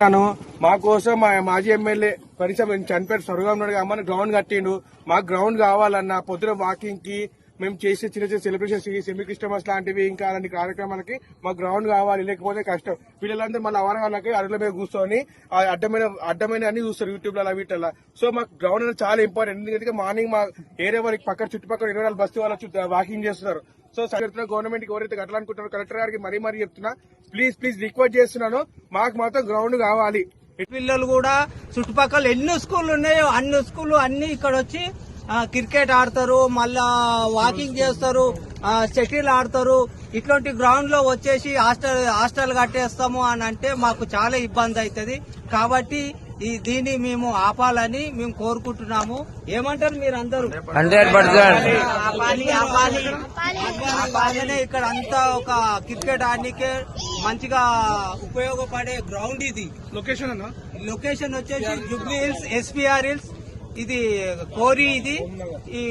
ను మా కోసం మా మాజీ ఎమ్మెల్యే పరిశ్రమ చనిపోయారు స్వర్గం ఉన్నాడు. అమ్మని గ్రౌండ్ కట్టిండు. మాకు గ్రౌండ్ కావాలన్నా పొద్దున వాకింగ్కి మేము చేసే చిన్న చిన్న సెలబ్రేషన్స్ సెమీ క్రిస్టమస్ లాంటివి ఇంకా అలాంటి కార్యక్రమాలకి మాకు గ్రౌండ్ కావాలి లేకపోతే కష్టం. పిల్లలందరూ మళ్ళీ అవగాహనకి అరుగుల మీద కూర్చొని అడ్డమైన అడ్డమైన అన్ని చూస్తారు యూట్యూబ్లో వీటిలో సో మాకు గ్రౌండ్ అనేది చాలా ఇంపార్టెంట్ ఎందుకంటే మార్నింగ్ మా ఏరియా వాళ్ళకి పక్కన చుట్టుపక్కల ఇరవై నాలుగు బస్తీ వాళ్ళు వాకింగ్ చేస్తున్నారు. సో చెప్తున్నా గవర్నమెంట్కి ఎవరైతే కట్టాలనుకుంటారో కలెక్టర్ గారికి మరీ మరీ చెప్తున్నా ప్లీజ్ ప్లీజ్ రిక్వెస్ట్ చేస్తున్నాను. మాకు మాత్రం గ్రౌండ్ కావాలి. పిల్లలు కూడా చుట్టుపక్కల ఎన్ని స్కూళ్ళు ఉన్నాయో అన్ని స్కూళ్ళు అన్ని ఇక్కడ వచ్చి క్రికెట్ ఆడతారు మళ్ళా వాకింగ్ చేస్తారు ఆ, షటిల్ ఆడతారు. ఇట్లాంటి గ్రౌండ్లో వచ్చేసి హాస్టల్ హాస్టల్ కట్టేస్తాము అని అంటే మాకు చాలా ఇబ్బంది అవుతుంది కాబట్టి ఈ దీన్ని మేము ఆపాలని మేము కోరుకుంటున్నాము. ఏమంటారు మీరు అందరూ హండ్రెడ్ పర్సెంట్. ఆపాలి ఆపాలి. ఆపాలనే ఇక్కడ అంతా ఒక క్రికెట్ ఆడనికే మంచిగా ఉపయోగపడే గ్రౌండ్ ఇది. లొకేషన్ అన్న? లొకేషన్ వచ్చేసి జూబ్లీ హిల్స్ ఎస్పీఆర్ హిల్స్ ఇది కోరి ఇది ఈ